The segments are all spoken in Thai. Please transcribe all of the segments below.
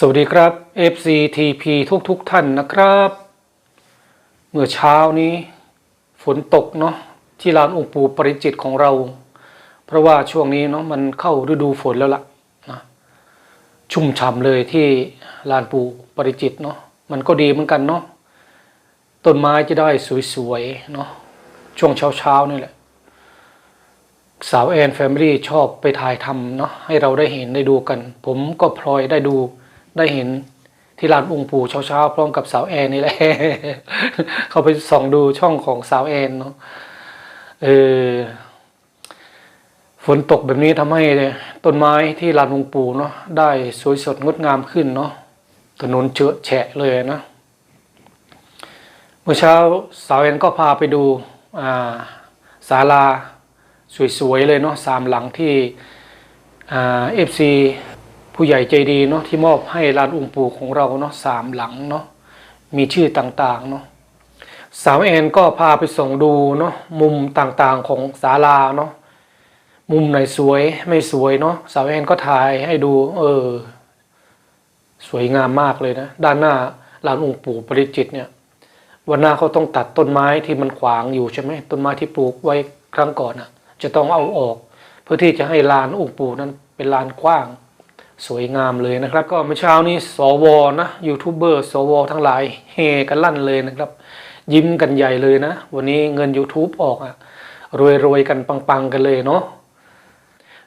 สวัสดีครับ FCTP ทุกทุกๆท่านนะครับ เมื่อเช้านี้ฝนตกเนาะที่ลานองค์ปู่ปริจิตของเรา เพราะว่าช่วงนี้เนาะมันเข้าฤดูฝนแล้วล่ะนะชุ่มฉ่ำเลยที่ลานปู่ปริจิตเนาะมันก็ดีเหมือนกันเนาะต้นไม้จะได้สวยๆเนาะช่วงเช้าๆนี่แหละ สาวแอนแฟมิลี่ชอบไปถ่ายทำเนาะให้เราได้เห็นได้ดูกัน ผมก็พลอยได้ดู ได้เห็นที่ลานองค์ปู่เช้าๆพร้อมกับสาวแอนนี่แหละ เขาไปส่องดูช่องของสาวแอนเนาะเออฝนตกแบบนี้ทำให้ต้นไม้ที่ลานองค์ปู่เนาะได้สวยสดงดงามขึ้นเนาะถนนเจอะแฉะเลยนะเมื่อเช้าสาวแอนก็พาไปดูอ่าศาลาสวยๆเลยเนาะสามหลังที่เอฟซี ผู้ใหญ่ใจดีเนาะที่มอบให้ลานองค์ปู่ของเราเนาะสามหลังเนาะมีชื่อต่างๆเนาะสาวแอนก็พาไปส่งดูเนาะมุมต่างๆของศาลาเนาะมุมไหนสวยไม่สวยเนาะสาวแอนก็ถ่ายให้ดู เออ สวยงามมากเลยนะ ด้านหน้าลานองค์ปู่ปริจิตเนี่ย วันหน้าเขาต้องตัดต้นไม้ที่มันขวางอยู่ใช่ไหมต้นไม้ที่ปลูกไว้ครั้งก่อนอะ จะต้องเอาออก เพื่อที่จะให้ลานองค์ปู่นั้นเป็นลานกว้าง สวยงามเลยนะครับ ก็เมื่อเช้านี้สวนะยูทูบเบอร์สวทั้งหลายเฮกันลั่นเลยนะครับ ยิ้มกันใหญ่เลยนะ วันนี้เงิน YouTube ออกอะรวยๆกันปังๆกันเลยเนาะ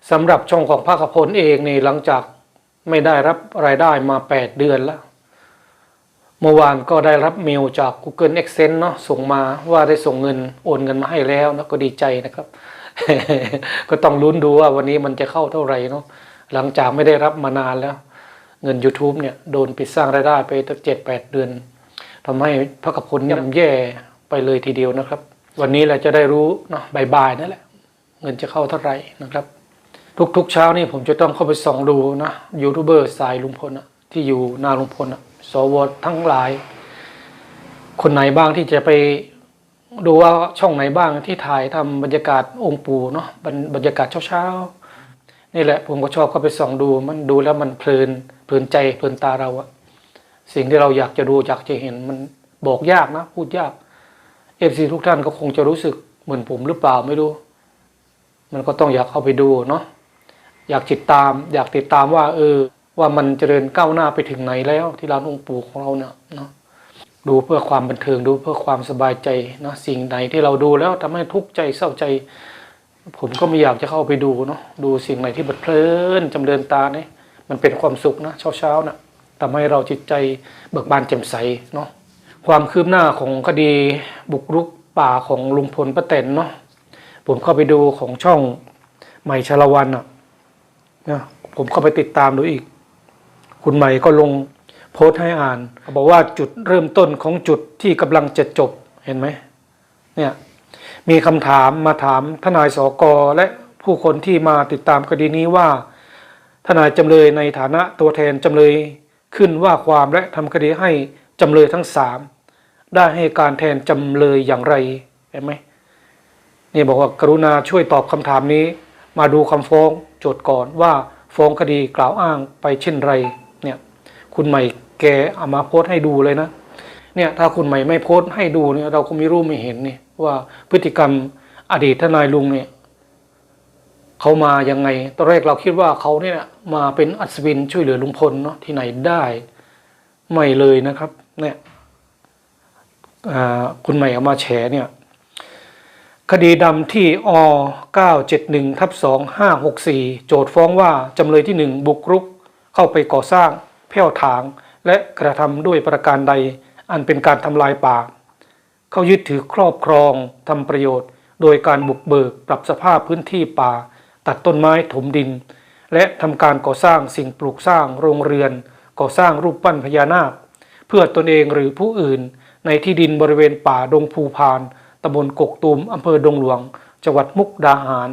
สำหรับช่องของภาคพลเองนี่หลังจากไม่ได้รับรายได้มา 8 เดือนแล้ว เมื่อวานก็ได้รับเมลจาก Google Accent เนาะส่งมาว่าได้ส่งเงินโอนเงินมาให้แล้วนะก็ดีใจนะครับ ก็ต้องลุ้นดูว่าวันนี้มันจะเข้าเท่าไหร่เนาะ หลังจากไม่ได้รับมานานแล้ว เงิน YouTube เนี่ยโดนปิดสร้างรายได้ไปตั้งเจ็ดแปดเดือนทำให้พระกับพลย่ำแย่ไปเลยทีเดียวนะครับ วันนี้แหละจะได้รู้เนาะบ่ายๆนั่นแหละ เงินจะเข้าเท่าไหร่นะครับ ทุกๆเช้านี่ผมจะต้องเข้าไปส่องดูนะยูทูบเบอร์สายลุงพลอะที่อยู่หนาลุงพลอะสวทั้งหลาย คนไหนบ้างที่จะไปดูว่าช่องไหนบ้างที่ถ่ายทำบรรยากาศองค์ปู่เนาะบรรบรรยากาศเช้าๆ นี่แหละผมก็ชอบเข้าไปส่องดูมันดูแล้วมันเพลินเพลินใจเพลินตาเราอะสิ่งที่เราอยากจะดูอยากจะเห็นมันบอกยากนะ พูดยากเอฟซีทุกท่านก็คงจะรู้สึกเหมือนผมหรือเปล่าไม่รู้ มันก็ต้องอยากเข้าไปดูเนาะอยากติดตาม อยากติดตามว่า เออ ว่ามันเจริญก้าวหน้าไปถึงไหนแล้ว ที่ร้านองค์ปู่ของเราเนี่ยเนาะดูเพื่อความบันเทิงดูเพื่อความสบายใจนะสิ่งไหนที่เราดูแล้วทำให้ทุกข์ใจเศร้าใจ ผมก็ไม่อยากจะเข้าไปดูเนาะดูสิ่งไหนที่บัดเพลินจำเริญตาเนี่ยมันเป็นความสุขนะเช้าๆนะทำให้เราจิตใจเบิกบานแจ่มใสเนาะความคืบหน้าของคดีบุกรุกป่าของลุงพลป้าแตนเนาะผมเข้าไปดูของช่องใหม่ชาละวันอะนะผมเข้าไปติดตามดูอีก คุณใหม่ก็ลงโพสต์ให้อ่านบอกว่าจุดเริ่มต้นของจุดที่กำลังจะจบเห็นไหมเนี่ย มีคำถามมาถามทนายสกและผู้คนที่มาติดตามคดีนี้ว่า ทนายจำเลยในฐานะตัวแทนจำเลยขึ้นว่าความและทำคดีให้จำเลยทั้งสามได้ให้การแทนจำเลยอย่างไรเห็นไหมนี่บอกว่ากรุณาช่วยตอบคำถามนี้ มาดูคำฟ้องโจทย์ก่อนว่าฟ้องคดีกล่าวอ้างไปเช่นไร เนี่ย คุณใหม่แกเอามาโพสต์ให้ดูเลยนะ เนี่ยถ้าคุณใหม่ไม่โพสต์ให้ดูเนี่ยเราก็ไม่รู้ไม่เห็นนี่ว่าพฤติกรรมอดีตทนายลุงเนี่ยเขามายังไง ตอนแรกเราคิดว่าเขาเนี่ยมาเป็นอัศวินช่วยเหลือลุงพลเนาะที่ไหนได้ไม่เลยนะครับ เนี่ยคุณใหม่เอามาแฉเนี่ย คดีดำที่อ971ทับ2564 โจทย์ฟ้องว่าจำเลยที่ 1 บุกรุกเข้าไปก่อสร้างแผ่วถาง และกระทำด้วยประการใด อันเป็นการทำลายป่า เขายึดถือครอบครองทำประโยชน์ โดยการบุกเบิกปรับสภาพพื้นที่ป่า ตัดต้นไม้ถมดิน และทำการก่อสร้างสิ่งปลูกสร้างโรงเรือน ก่อสร้างรูปปั้นพญานาค เพื่อตนเองหรือผู้อื่น ในที่ดินบริเวณป่าดงภูพานตำบลกกตูมอำเภอดงหลวง จังหวัดมุกดาหาร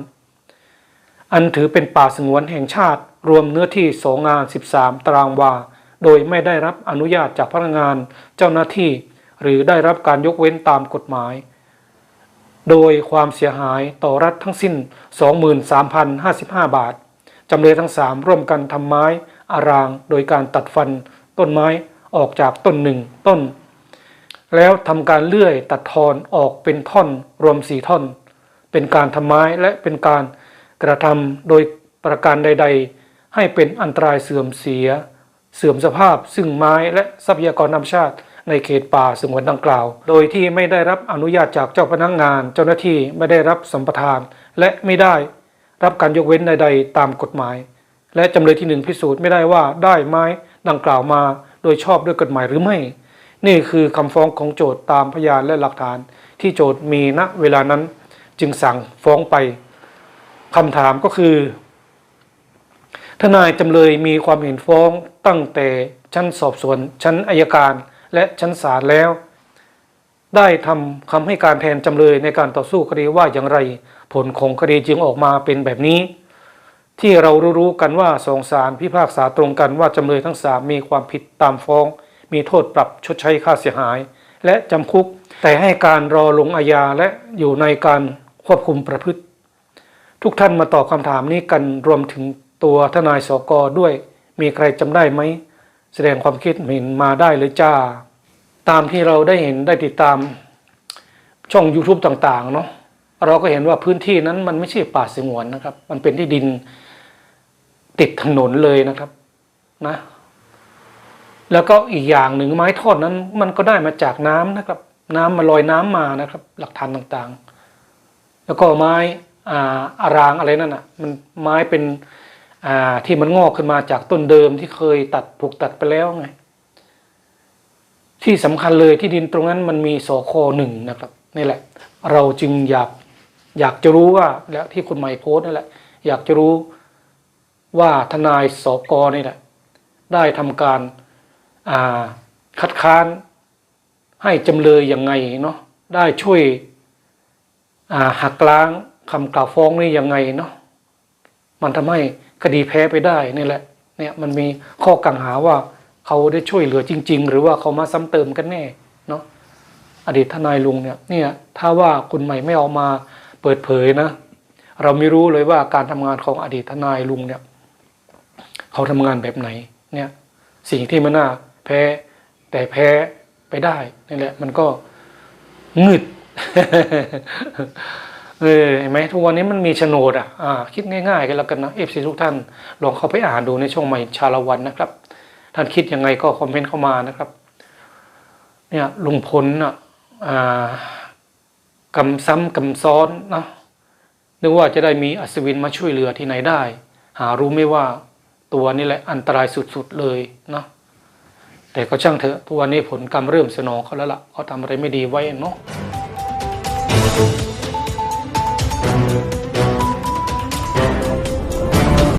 อันถือเป็นป่าสงวนแห่งชาติรวมเนื้อที่สองงาน 13 ตารางวา โดยไม่ได้รับอนุญาตจากพนักงานเจ้าหน้าที่ หรือได้รับการยกเว้นตามกฎหมาย โดยความเสียหายต่อรัฐทั้งสิ้น 23,055 บาทจำเลยทั้ง3ร่วมกันทำไม้อารางโดยการตัดฟันต้นไม้ออกจากต้นหนึ่งต้น แล้วทำการเลื่อยตัดทอนออกเป็นท่อนรวมสี่ท่อน เป็นการทำไม้และเป็นการกระทำโดยประการใด ๆ ให้เป็นอันตรายเสื่อมเสีย เสื่อมสภาพซึ่งไม้และทรัพยากรธรรมชาติในเขตป่าสงวนดังกล่าว โดยที่ไม่ได้รับอนุญาตจากเจ้าพนักงาน เจ้าหน้าที่ไม่ได้รับสัมปทาน และไม่ได้รับการยกเว้นใดๆตามกฎหมาย และจำเลยที่หนึ่งพิสูจน์ไม่ได้ว่าได้ไม้ดังกล่าวมาโดยชอบด้วยกฎหมายหรือไม่ นี่คือคำฟ้องของโจทย์ตามพยานและหลักฐาน ที่โจทย์มีณเวลานั้น จึงสั่งฟ้องไปคำถามก็คือ ทนายจำเลยมีความเห็นฟ้องตั้งแต่ชั้นสอบสวน ชั้นอายการ และชั้นศาลแล้ว ได้ทำคำให้การแทนจำเลยในการต่อสู้คดีว่าอย่างไร ผลของคดีจึงออกมาเป็นแบบนี้ ที่เรารู้ๆกันว่าสองศาลพิพากษาตรงกันว่าจำเลยทั้งสามมีความผิดตามฟ้อง มีโทษปรับชดใช้ค่าเสียหาย และจำคุก แต่ให้การรอลงอาญาและอยู่ในการควบคุมประพฤติ ทุกท่านมาตอบคำถามนี้กันรวมถึง ตัวทนายสกด้วย มีใครจำได้ไหม แสดงความคิดเห็นมาได้เลยจ้า ตามที่เราได้เห็นได้ติดตามช่อง YouTube ต่างๆเนาะเราก็เห็นว่าพื้นที่นั้นมันไม่ใช่ป่าสงวนนะครับ มันเป็นที่ดินติดถนนเลยนะครับนะ แล้วก็อีกอย่างหนึ่งไม้ทอดนั้น มันก็ได้มาจากน้ำนะครับ น้ำมาลอยน้ำมานะครับ หลักฐานต่างๆ แล้วก็ไม้อ่ารางอะไรนั่นอะ มันไม้เป็น ที่มันงอกขึ้นมาจากต้นเดิมที่เคยตัดผูกตัดไปแล้วไง ที่สำคัญเลยที่ดินตรงนั้นมันมีสคหนึ่งนะครับนี่แหละ เราจึงอยากอยากจะรู้ว่าแล้วที่คุณใหม่โพสนั่นแหละ อยากจะรู้ว่าทนายสกนี่แหละ ได้ทำการอ่าคัดค้านให้จำเลยยังไงเนาะได้ช่วยอ่าหักล้างคำกล่าวฟ้องนี่ยังไงเนาะ มันทำให้คดีแพ้ไปได้นี่แหละเนี่ยมันมีข้อกังหาว่าเขาได้ช่วยเหลือจริง ๆ หรือว่าเขามาซ้ำเติมกันแน่เนาะอดีตทนายลุงเนี่ยเนี่ยถ้าว่าคุณใหม่ไม่เอามาเปิดเผยนะ เราไม่รู้เลยว่าการทำงานของอดีตทนายลุงเนี่ยเขาทำงานแบบไหนเนี่ยสิ่งที่มันน่าแพ้แต่แพ้ไปได้นี่แหละมันก็งึด เออเห็นไหมทุกวันนี้มันมีโฉนดอะอ่าคิดง่ายๆกันแล้วกันนะเอฟซีทุกท่านลองเข้าไปอ่านดูในช่องใหม่ชาละวันนะครับ ท่านคิดยังไงก็คอมเมนต์เข้ามานะครับ เนี่ยลุงพลอะอ่ากำซ้ำกำซ้อนนะนึกว่าจะได้มีอัศวินมาช่วยเหลือที่ไหนได้ หารู้ไม่ว่าตัวนี่แหละอันตรายสุดๆเลยนะแต่ก็ช่างเถอะทุกวันนี้ผลกรรมเริ่มสนองเขาแล้วล่ะเขาทำอะไรไม่ดีไว้เนาะ